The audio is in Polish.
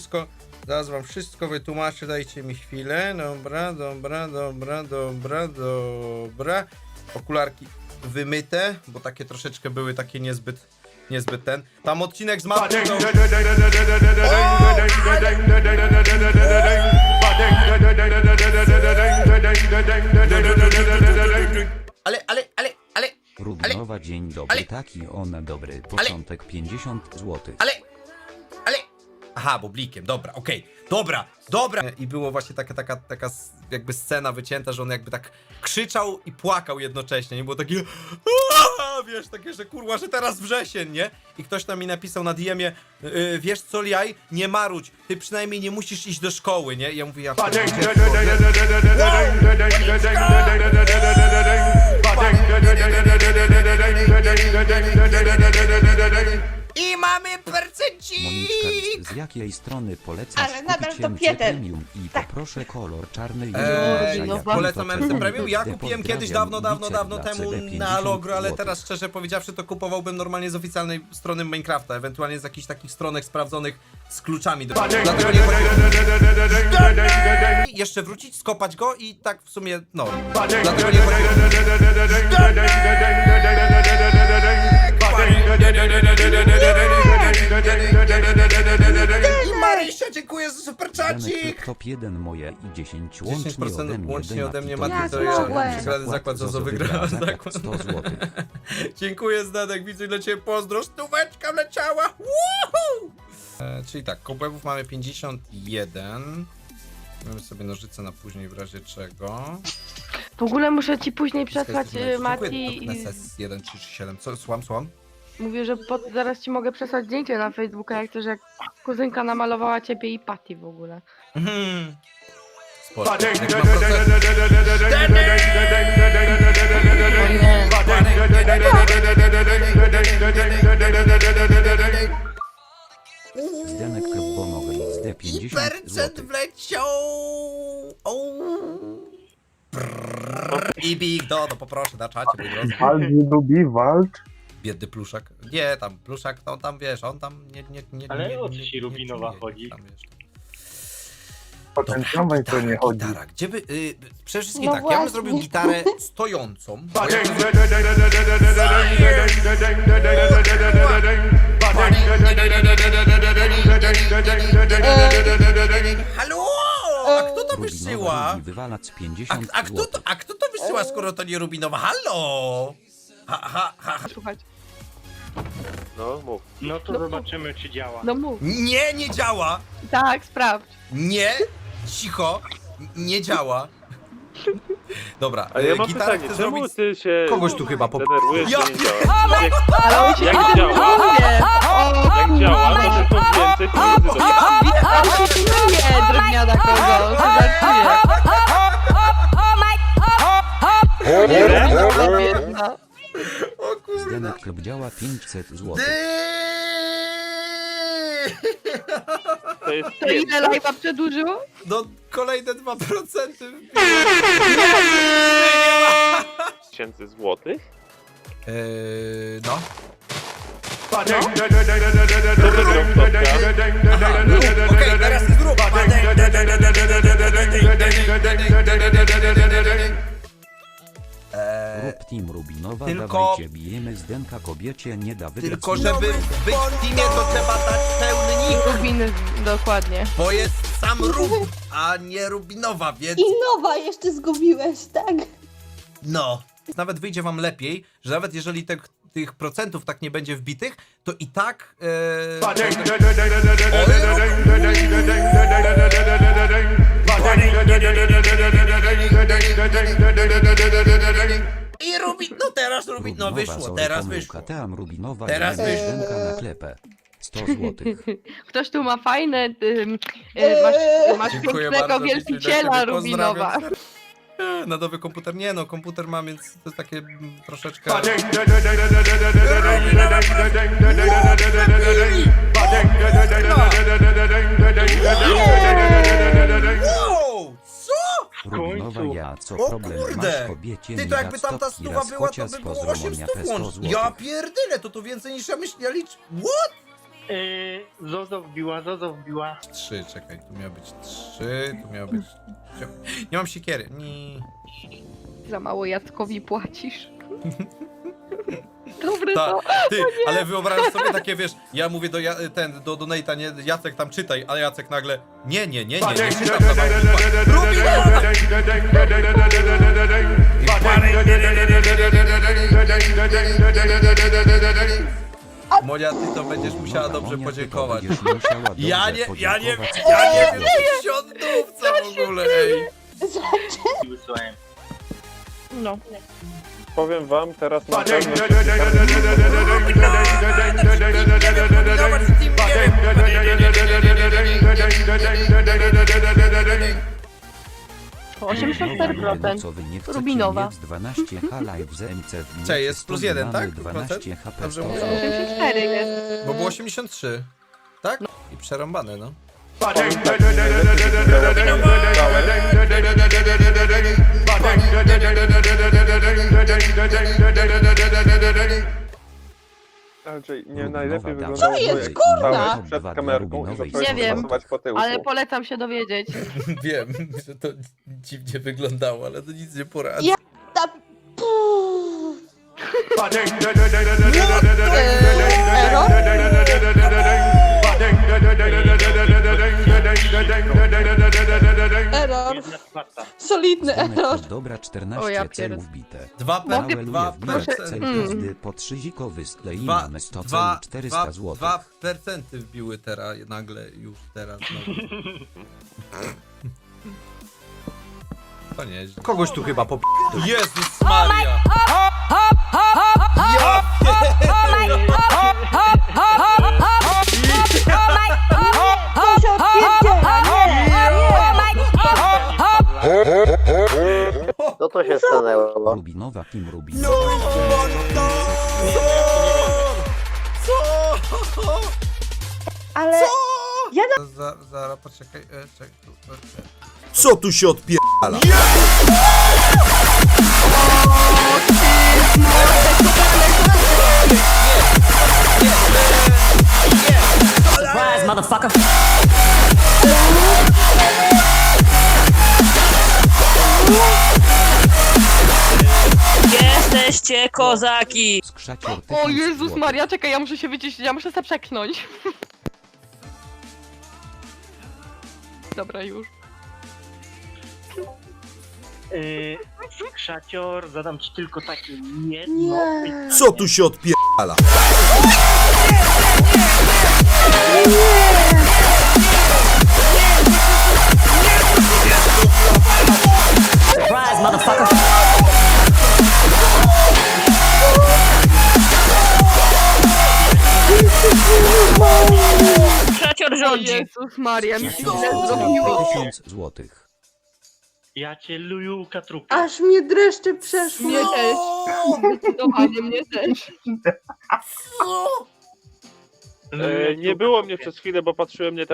Wszystko, zaraz wam wszystko wytłumaczę, dajcie mi chwilę. Dobra, dobra, dobra, dobra, dobra. Okularki wymyte, bo takie troszeczkę były takie niezbyt, niezbyt ten. Tam odcinek z mapy. To... Ale, ale, ale, ale, Rubinowa dzień dobry, ale- taki on dobry, początek 50 zł. ale. Aha, bublikiem, dobra, okej, dobra, dobra. I było właśnie taka, taka, taka s- jakby scena wycięta, że on jakby tak krzyczał i płakał jednocześnie. Nie było takie, "Aaa!" wiesz, takie, że kurwa, że teraz wrzesień, nie? I ktoś tam mi napisał na DM-ie, yy, wiesz co, Liaj, nie marudź, ty przynajmniej nie musisz iść do szkoły, nie? I ja mówię, ja I mamy percencik! Moniczka, z jakiej strony polecasz Ale nadal kupić to MC Pieter. Premium i poproszę kolor czarny i Eee, no jak polecam MC Premium. Ja kupiłem kiedyś dawno, dawno, dawno temu CB na 50 Allegro, ale złotych. teraz szczerze powiedziawszy to kupowałbym normalnie z oficjalnej strony Minecrafta, ewentualnie z jakichś takich stronek sprawdzonych z kluczami. Do... Dlatego nie. Jeszcze wrócić, skopać go i tak w sumie, no. Dlatego nie. I Marysia, dziękuję za Janek superczacik! top 1 moje i 10 łącznie 10% ode mnie. łącznie ode mnie, Mati, Mati, to ja mogłem. przegrany zakład za Zozo wygrała zakład. 100 zł. Dziękuję Zdadek, widzę dla Ciebie pozdro, stóweczka leciała! Woohoo! E, czyli tak, kobłębów mamy 51. Mamy sobie nożyce na później w razie czego. W ogóle muszę ci później przesłać y, Mati. Na i- ses 1, 3, 7. Co, słucham, słucham? Mówię, że pod, zaraz ci mogę przesłać zdjęcie na Facebooka, jak też jak kuzynka namalowała ciebie i Patty w ogóle. Mhm. Spoko. Jak mam proces... Zdenek Bonowy XD I 50 percent zł. wleciał! O. Prrr. I Big Dodo, poproszę na czacie, mój drodzy. Walcz, nie lubi, walcz. Biedny pluszak. Nie, tam pluszak, to on tam wiesz, on tam nie, nie, nie. Ale nie, o co ci nie Rubinowa chodzi? Tam, wiesz. Potencjowej to nie chodzi. gitara. Gdzie by. Y, przede wszystkim No tak, ja bym właśnie. zrobił gitarę stojącą. bo ja Halo! A kto to Rubinowa wysyła? wywalać A, 50 a, kto to, zł. a kto to wysyła, skoro to nie Rubinowa? Halo! Ha, ha, ha. ha. Słuchaj, No, mów. No to No. zobaczymy, czy działa. no mów. Nie, nie działa! Tak, sprawdź. Nie! Cicho! N- Nie działa. Dobra, A ja e, mam gitarę pytanie, chcę czemu zrobić... ty się Kogoś tu chyba po... denerwujesz, Ja że nie działa? Jak, Ale on się Jak nie działa? wie. Klub działa 500 zł. To jest To ile live'a przedłużyło? No, kolejne 2%. 5000 złotych? Eee, no. To kobiecie, nie da wygrać. tylko żeby być w teamie, to trzeba dać pełny nick, Rubiny, dokładnie. bo jest sam Rub, a nie Rubinowa, więc I nowa jeszcze zgubiłeś, tak? no. Nawet wyjdzie wam lepiej, że nawet jeżeli te, tych procentów tak nie będzie wbitych, to i tak... Eee, wyszło, sorry, teraz pomyłka. wyszło. Tam Rubinowa, Teraz wyszło. Na klepę. 100 zł. Ktoś tu ma fajne, ym, y, masz, masz Dziękuję pięknego bardzo, wielbiciela Rubinowa. pozdrawiam. Eee, Na nowy komputer, nie no, komputer mam, więc to jest takie mm, troszeczkę... co? Rubinowa ja, co O problem kurde! masz kobiecie, Ty to jakby tamta stopki, stuwa była, to by było pozdro 800 Monia, te 100 łącznie. złotych. Ja pierdyle, to to więcej niż ja myślałem. What? Yy, Zozo wbiła, Zozo wbiła. Trzy, czekaj, tu miało być trzy, tu miało być... Nie mam siekiery, nie. Za mało Jackowi płacisz. Dobry Ta, to. ty, ale wyobrażasz sobie takie, wiesz, ja mówię do, ja, ten, do, do Nate'a, nie, Jacek tam czytaj, ale Jacek nagle, nie, nie, nie, nie, nie czytam Monia, ty to będziesz musiała dobrze podziękować. Ja nie, ja nie, ja nie wiem, siądówca w ogóle, ej. No. Powiem wam teraz na pewno... 84%. Co wy nie chcecie Rubinowa. mieć 12 H live z MC w minecie Cześć, jest 100 plus jeden, mamy tak? 12 HP Dobrze 100. mówię? 84 jest. Bo było 83, tak? I przerąbane, no. Raczej nie Rubinowa najlepiej dała wyglądało Co jest, kurwa? przed kamerką i zacząłeś Nie wiem, pasować po tyłku. Ale polecam się dowiedzieć. Wiem, że to dziwnie wyglądało, ale to nic nie poradzę. Ja- Ta... Puh. Error. Jedna czwarta. Solidny error. dobra O, 14 ja celów bite. Dwa Małe dwa wbijać percenty. cel po 3 zikowy z Dwa, mamy 100 dwa, celi 400 dwa, zł. dwa percenty wbiły teraz, nagle, już teraz. No. To nieźle. Kogoś tu chyba po... Jezus Maria! Co się stanęło? Rubinowa Kim No! Co? Co? Ale. Za, zaraz, poczekaj, e, czekaj, tu, e. Co tu się odpierdala? Jesteście kozaki! Skrzacior O 1000 Jezus złotych. Maria, czekaj, ja muszę się wyciszyć, ja muszę się przeknąć. Dobra, już. Yy, Krzacior, zadam ci tylko takie jedno Nie. pytanie. Co tu się odpierdala? Jezus Maria, mi się źle zrobiło. 1000 złotych. Ja cię luju katrupię. Aż mnie dreszcze przeszło. Mnie też. Zdecydowanie mnie też. E, nie było mnie przez chwilę, bo patrzyłem, nie tam